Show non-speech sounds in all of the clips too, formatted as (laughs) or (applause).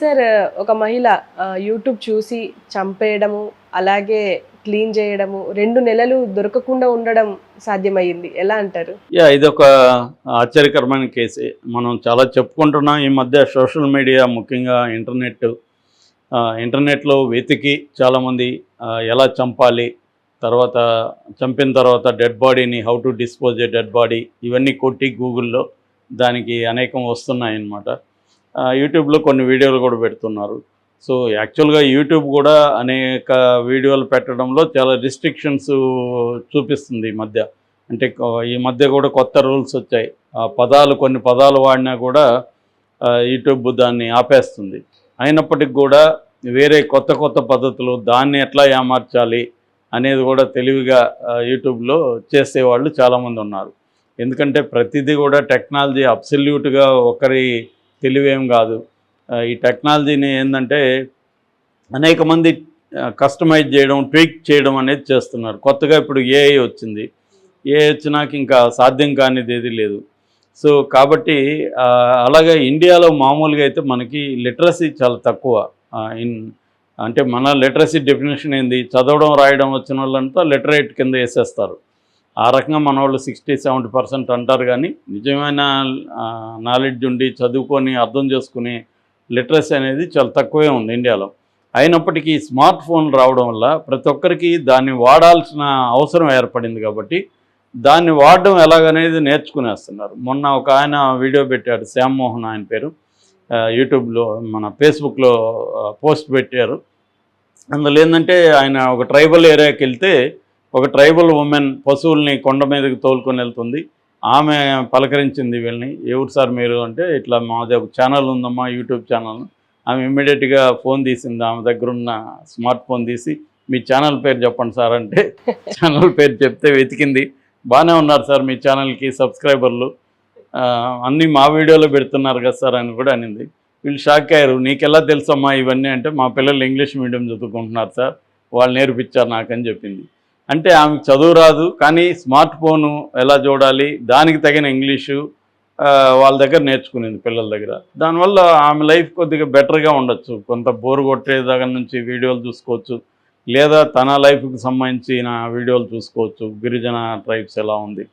Sir ఒక మహిళ YouTube చూసి చంపేయడము అలాగే క్లీన్ చేయడము రెండు నెలలు దొరకకుండా ఉండడం సాధ్యమైంది. ఎలా అంటారు? యా ఇది ఒక ఆశ్చర్యకరమైన కేసు. మనం చాలా చెప్పుకుంటున్నాం ఈ మధ్య సోషల్ మీడియా ముఖ్యంగా ఇంటర్నెట్ ఇంటర్నెట్లో వెతికి చాలామంది ఎలా చంపాలి తర్వాత చంపిన తర్వాత డెడ్ బాడీని how to dispose a dead body ఇవన్నీ కొట్టి గూగుల్లో దానికి అనేకం వస్తున్నాయన్నమాట. యూట్యూబ్లో కొన్ని వీడియోలు కూడా పెడుతున్నారు. సో యాక్చువల్గా యూట్యూబ్ కూడా అనేక వీడియోలు పెట్టడంలో చాలా రిస్ట్రిక్షన్స్ చూపిస్తుంది ఈ మధ్య. అంటే ఈ మధ్య కూడా కొత్త రూల్స్ వచ్చాయి. ఆ పదాలు కొన్ని పదాలు వాడినా కూడా యూట్యూబ్ దాన్ని ఆపేస్తుంది. అయినప్పటికి కూడా వేరే కొత్త కొత్త పద్ధతులు దాన్ని ఎట్లా ఏమార్చాలి అనేది కూడా తెలివిగా యూట్యూబ్లో చేసేవాళ్ళు చాలామంది ఉన్నారు. ఎందుకంటే ప్రతిదీ కూడా టెక్నాలజీ అబ్సల్యూట్గా ఒకరి తెలివేం కాదు. ఈ టెక్నాలజీని ఏంటంటే అనేక మంది కస్టమైజ్ చేయడం ట్వీక్ చేయడం అనేది చేస్తున్నారు. కొత్తగా ఇప్పుడు ఏఐ వచ్చింది. ఏఐ వచ్చినాక ఇంకా సాధ్యం కానిది ఏది లేదు. సో కాబట్టి అలాగే ఇండియాలో మామూలుగా అయితే మనకి లిటరసీ చాలా తక్కువ. ఇన్ అంటే మన లిటరసీ డెఫినేషన్ ఏంది? చదవడం రాయడం వచ్చిన వాళ్ళంతా లిటరేట్ కింద వేసేస్తారు. ఆ రకంగా మన వాళ్ళు సిక్స్టీ సెవెంటీ పర్సెంట్ అంటారు కానీ నిజమైన నాలెడ్జ్ ఉండి చదువుకొని అర్థం చేసుకుని లిటరసీ అనేది చాలా తక్కువే ఉంది ఇండియాలో. అయినప్పటికీ స్మార్ట్ ఫోన్లు రావడం వల్ల ప్రతి ఒక్కరికి దాన్ని వాడాల్సిన అవసరం ఏర్పడింది కాబట్టి దాన్ని వాడడం ఎలాగనేది నేర్చుకునేస్తున్నారు. మొన్న ఒక ఆయన వీడియో పెట్టాడు శ్యామ్మోహన్ ఆయన పేరు. యూట్యూబ్లో మన ఫేస్బుక్లో పోస్ట్ పెట్టారు. అందులో ఏంటంటే ఆయన ఒక ట్రైబల్ ఏరియాకి వెళ్తే ఒక ట్రైబల్ ఉమెన్ పశువుల్ని కొండ మీదకి తోలుకొని వెళ్తుంది. ఆమె పలకరించింది వీళ్ళని ఎవరు సార్ మీరు? అంటే ఇట్లా మాది ఒక ఛానల్ ఉందమ్మా యూట్యూబ్ ఛానల్. ఆమె ఇమ్మీడియట్గా ఫోన్ తీసింది. ఆమె దగ్గర ఉన్న స్మార్ట్ ఫోన్ తీసి మీ ఛానల్ పేరు చెప్పండి సార్ అంటే (laughs) ఛానల్ పేరు చెప్తే వెతికింది. బాగానే ఉన్నారు సార్ మీ ఛానల్కి సబ్స్క్రైబర్లు. అన్నీ మా వీడియోలో పెడుతున్నారు కదా సార్ అని కూడా అనింది. వీళ్ళు షాక్ అయ్యారు. నీకెలా తెలుసమ్మా ఇవన్నీ? అంటే మా పిల్లలు ఇంగ్లీష్ మీడియం చదువుకుంటున్నారు సార్. వాళ్ళు నేర్పించారు నాకని చెప్పింది. అంటే ఆమెకు చదువు రాదు కానీ స్మార్ట్ ఫోను ఎలా చూడాలి దానికి తగిన ఇంగ్లీషు వాళ్ళ దగ్గర నేర్చుకునేది పిల్లల దగ్గర. దానివల్ల ఆమె లైఫ్ కొద్దిగా బెటర్గా ఉండొచ్చు. కొంత బోర్ కొట్టే దగ్గర నుంచి వీడియోలు చూసుకోవచ్చు లేదా తన లైఫ్కి సంబంధించిన వీడియోలు చూసుకోవచ్చు. గిరిజన ట్రైబ్స్ ఎలా ఉంది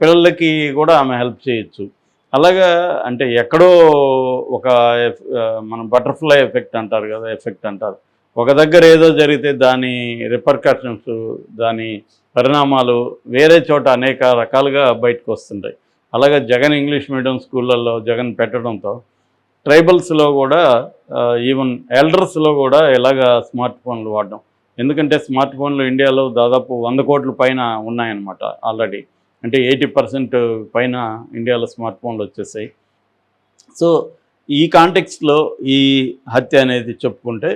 పిల్లలకి కూడా ఆమె హెల్ప్ చేయొచ్చు. అలాగా అంటే ఎక్కడో ఒక మన బటర్ఫ్లై ఎఫెక్ట్ అంటారు కదా ఎఫెక్ట్ అంటారు. ఒక దగ్గర ఏదో జరిగితే దాని రిపర్కషన్స్ దాని పరిణామాలు వేరే చోట అనేక రకాలుగా బయటకు వస్తుంటాయి. అలాగే జగన్ ఇంగ్లీష్ మీడియం స్కూళ్ళల్లో జగన్ పెట్టడంతో ట్రైబల్స్లో కూడా ఈవెన్ ఎల్డర్స్లో కూడా ఇలాగ స్మార్ట్ ఫోన్లు వాడడం. ఎందుకంటే స్మార్ట్ ఫోన్లు ఇండియాలో దాదాపు వంద కోట్ల పైన ఉన్నాయన్నమాట ఆల్రెడీ. అంటే ఎయిటీ పర్సెంట్ పైన ఇండియాలో స్మార్ట్ ఫోన్లు వచ్చేసాయి. సో ఈ కాంటెక్స్లో ఈ హత్య అనేది చెప్పుకుంటే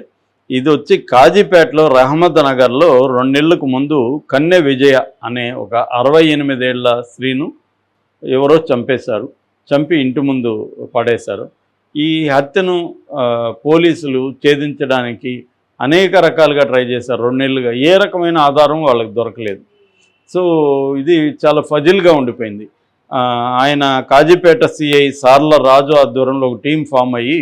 ఇది వచ్చి కాజీపేటలో రహమద్ నగర్లో రెండేళ్ళకు ముందు కన్నె విజయ అనే ఒక అరవై ఎనిమిదేళ్ళ స్త్రీను ఎవరో చంపేశారు చంపి ఇంటి ముందు పడేశారు. ఈ హత్యను పోలీసులు ఛేదించడానికి అనేక రకాలుగా ట్రై చేశారు. రెండేళ్ళుగా ఏ రకమైన ఆధారం వాళ్ళకి దొరకలేదు. సో ఇది చాలా ఫజిల్గా ఉండిపోయింది. ఆయన కాజీపేట సిఐ సార్ల రాజు ఆధ్వర్యంలో ఒక టీం ఫామ్ అయ్యి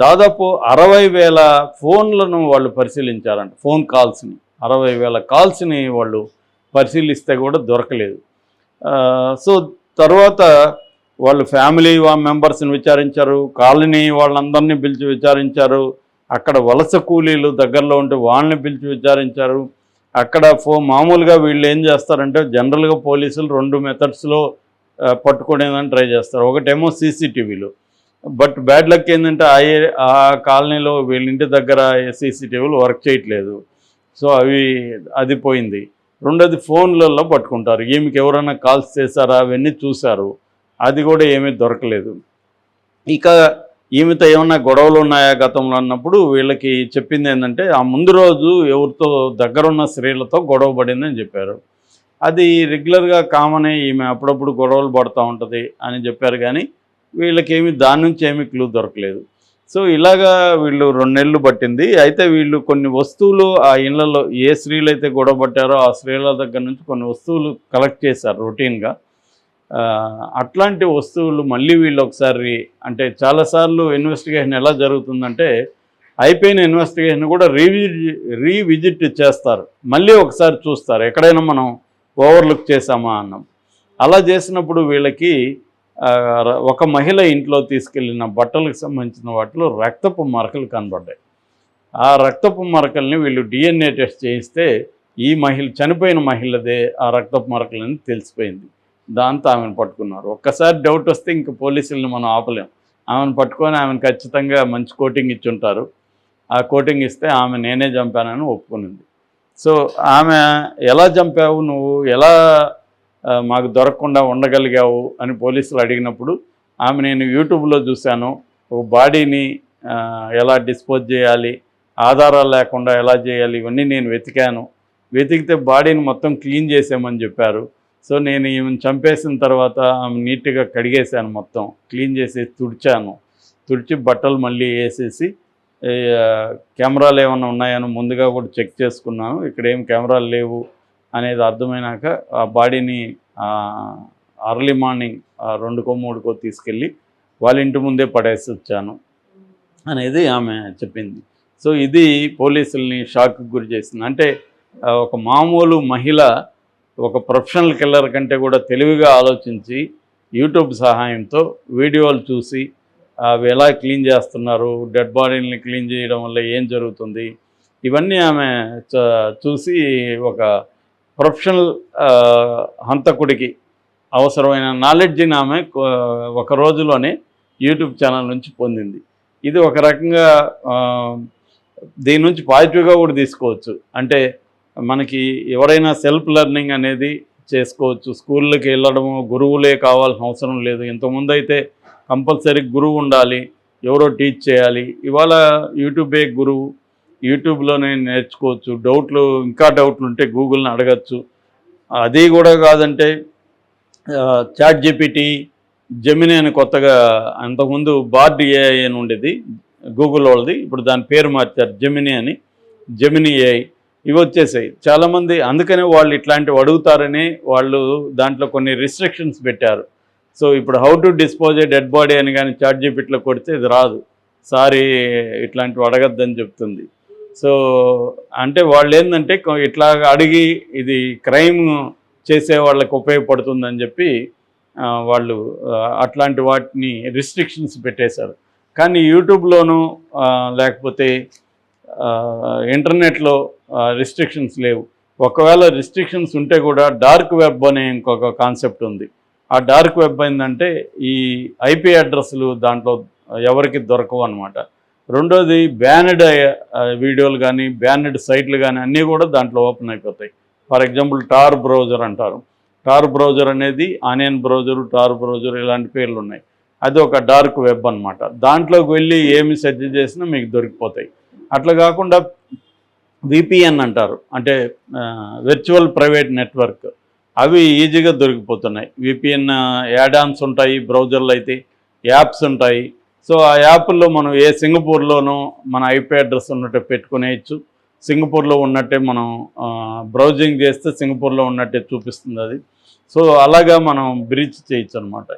దాదాపు అరవై వేల ఫోన్లను వాళ్ళు పరిశీలించారంట ఫోన్ కాల్స్ని. అరవై వేల కాల్స్ని వాళ్ళు పరిశీలిస్తే కూడా దొరకలేదు. సో తర్వాత వాళ్ళు ఫ్యామిలీ మెంబర్స్ని విచారించారు కాలనీ వాళ్ళందరినీ పిలిచి విచారించారు అక్కడ వలస కూలీలు దగ్గరలో ఉంటే వాళ్ళని పిలిచి విచారించారు. అక్కడ ఫో మామూలుగా వీళ్ళు ఏం చేస్తారంటే జనరల్గా పోలీసులు రెండు మెథడ్స్లో పట్టుకునేదని ట్రై చేస్తారు. ఒకటేమో సీసీటీవీలు. బట్ బ్యాడ్ లక్ ఏంటంటే ఆ ఆ కాలనీలో వీళ్ళ ఇంటి దగ్గర సీసీటీవీలు వర్క్ చేయట్లేదు. సో అవి అది పోయింది. రెండోది ఫోన్లలో పట్టుకుంటారు. ఈమెకి ఎవరైనా కాల్స్ చేశారా? అవన్నీ చూశారు. అది కూడా ఏమీ దొరకలేదు. ఇక ఈమెతో ఏమన్నా గొడవలు ఉన్నాయా గతంలో అన్నప్పుడు వీళ్ళకి చెప్పింది ఏంటంటే ఆ ముందు రోజు ఎవరితో దగ్గరున్న స్త్రీలతో గొడవ పడిందని చెప్పారు. అది రెగ్యులర్గా కామనే ఈమె అప్పుడప్పుడు గొడవలు పడుతూ ఉంటుంది అని చెప్పారు. కానీ వీళ్ళకేమి దాని నుంచి ఏమి క్లూ దొరకలేదు. సో ఇలాగా వీళ్ళు రెండు నెలలు పట్టింది. అయితే వీళ్ళు కొన్ని వస్తువులు ఆ ఇళ్ళలో ఏ స్త్రీలు అయితే గొడవ పట్టారో ఆ స్త్రీల దగ్గర నుంచి కొన్ని వస్తువులు కలెక్ట్ చేశారు రొటీన్గా అట్లాంటి వస్తువులు మళ్ళీ వీళ్ళు ఒకసారి అంటే చాలాసార్లు ఇన్వెస్టిగేషన్ ఎలా జరుగుతుందంటే అయిపోయిన ఇన్వెస్టిగేషన్ కూడా రీవిజి రీవిజిట్ చేస్తారు. మళ్ళీ ఒకసారి చూస్తారు. ఎక్కడైనా మనం ఓవర్లుక్ చేసామా అన్నాం. అలా చేసినప్పుడు వీళ్ళకి ఒక మహిళ ఇంట్లో తీసుకెళ్ళిన బట్టలకు సంబంధించిన వాటిలో రక్తపు మరకలు కనబడ్డాయి. ఆ రక్తపు మరకల్ని వీళ్ళు డిఎన్ఏ టెస్ట్ చేయిస్తే ఈ మహిళ చనిపోయిన మహిళదే ఆ రక్తపు మరకలని తెలిసిపోయింది. దాంతో ఆమెను పట్టుకున్నారు. ఒక్కసారి డౌట్ వస్తే ఇంక పోలీసుల్ని మనం ఆపలేం. ఆమెను పట్టుకొని ఆమెను ఖచ్చితంగా మంచి కోటింగ్ ఇచ్చి ఉంటారు. ఆ కోటింగ్ ఇస్తే ఆమె నేనే చంపానని ఒప్పుకునింది. సో ఆమె ఎలా చంపావు నువ్వు? ఎలా మాకు దొరకకుండా ఉండగలిగావు అని పోలీసులు అడిగినప్పుడు ఆమె నేను యూట్యూబ్లో చూశాను ఒక బాడీని ఎలా డిస్పోజ్ చేయాలి ఆధారాలు లేకుండా ఎలా చేయాలి ఇవన్నీ నేను వెతికాను. వెతికితే బాడీని మొత్తం క్లీన్ చేసామని చెప్పారు. సో నేను ఈమెను చంపేసిన తర్వాత ఆమె నీట్గా కడిగేశాను మొత్తం క్లీన్ చేసి తుడిచాను. తుడిచి బట్టలు మళ్ళీ వేసేసి కెమెరాలు ఏమైనా ఉన్నాయని ముందుగా కూడా చెక్ చేసుకున్నాను. ఇక్కడ ఏం కెమెరాలు లేవు అనేది అర్థమైనాక ఆ బాడీని అర్లీ మార్నింగ్ రెండుకో మూడుకో తీసుకెళ్ళి వాళ్ళ ఇంటి ముందే పడేసి వచ్చాను అనేది ఆమె చెప్పింది. సో ఇది పోలీసుల్ని షాక్కి గురి చేసింది. అంటే ఒక మామూలు మహిళ ఒక ప్రొఫెషనల్ కిల్లర్ కంటే కూడా తెలివిగా ఆలోచించి యూట్యూబ్ సహాయంతో వీడియోలు చూసి అవి ఎలా క్లీన్ చేస్తున్నారు డెడ్ బాడీని క్లీన్ చేయడం వల్ల ఏం జరుగుతుంది ఇవన్నీ ఆమె చ- చూసి ఒక ప్రొఫెషనల్ హంతకుడికి అవసరమైన నాలెడ్జ్ని ఆమె ఒక రోజులోనే యూట్యూబ్ ఛానల్ నుంచి పొందింది. ఇది ఒక రకంగా దీని నుంచి పాజిటివ్గా కూడా తీసుకోవచ్చు. అంటే మనకి ఎవరైనా సెల్ఫ్ లెర్నింగ్ అనేది చేసుకోవచ్చు. స్కూళ్ళకి వెళ్ళడము గురువులే కావాల్సిన అవసరం లేదు. ఇంతకుముందు అయితే కంపల్సరీ గురువు ఉండాలి ఎవరో టీచ్ చేయాలి. ఇవాళ యూట్యూబే గురువు. యూట్యూబ్లోనే నేర్చుకోవచ్చు డౌట్లు ఇంకా డౌట్లు ఉంటే గూగుల్ని అడగచ్చు. అది కూడా కాదంటే చాట్ జీపీటీ జమిని అని కొత్తగా అంతకుముందు బార్డ్ ఏఐ అని ఉండేది గూగుల్ వాళ్ళది ఇప్పుడు దాని పేరు మార్చారు జమిని అని జమిని ఏఐ. ఇవి వచ్చేసాయి. చాలామంది అందుకనే వాళ్ళు ఇట్లాంటివి అడుగుతారని వాళ్ళు దాంట్లో కొన్ని రిస్ట్రిక్షన్స్ పెట్టారు. సో ఇప్పుడు how to dispose a dead body అని కానీ చాట్ జీపీటీలో కొడితే ఇది రాదు. సారీ ఇట్లాంటివి అడగద్దని చెప్తుంది. సో అంటే వాళ్ళు ఏంటంటే ఇట్లా అడిగి ఇది క్రైమ్ చేసే వాళ్ళకి ఉపయోగపడుతుందని చెప్పి వాళ్ళు అట్లాంటి వాటిని రిస్ట్రిక్షన్స్ పెట్టేశారు. కానీ యూట్యూబ్లోనూ లేకపోతే ఇంటర్నెట్లో రిస్ట్రిక్షన్స్ లేవు. ఒకవేళ రిస్ట్రిక్షన్స్ ఉంటే కూడా డార్క్ వెబ్ అనే ఇంకొక కాన్సెప్ట్ ఉంది. ఆ డార్క్ వెబ్ ఏంటంటే ఈ ఐపీ అడ్రస్లు దాంట్లో ఎవరికి దొరకవు అనమాట రెండోది బ్యానెడ్ వీడియోలు కానీ బ్యానెడ్ సైట్లు కానీ అన్నీ కూడా దాంట్లో ఓపెన్ అయిపోతాయి. ఫర్ ఎగ్జాంపుల్ టార్ బ్రౌజర్ అంటారు. టార్ బ్రౌజర్ అనేది ఆనియన్ బ్రౌజర్ టార్ బ్రౌజర్ ఇలాంటి పేర్లు ఉన్నాయి. అది ఒక డార్క్ వెబ్ అన్నమాట. దాంట్లోకి వెళ్ళి ఏమి సెర్చ్ చేసినా మీకు దొరికిపోతాయి. అట్లా కాకుండా విపిఎన్ అంటారు. అంటే విర్చువల్ ప్రైవేట్ నెట్వర్క్ అవి ఈజీగా దొరికిపోతున్నాయి. విపిఎన్ యాడాన్స్ ఉంటాయి బ్రౌజర్లు అయితే యాప్స్ ఉంటాయి. సో ఆ యాప్లో మనం ఏ సింగపూర్లోనూ మన ఐపీ అడ్రస్ ఉన్నట్టే పెట్టుకునేయచ్చు. సింగపూర్లో ఉన్నట్టే మనం బ్రౌజింగ్ చేస్తే సింగపూర్లో ఉన్నట్టే చూపిస్తుంది అది. సో అలాగా మనం బ్రీచ్ చేయొచ్చు అనమాట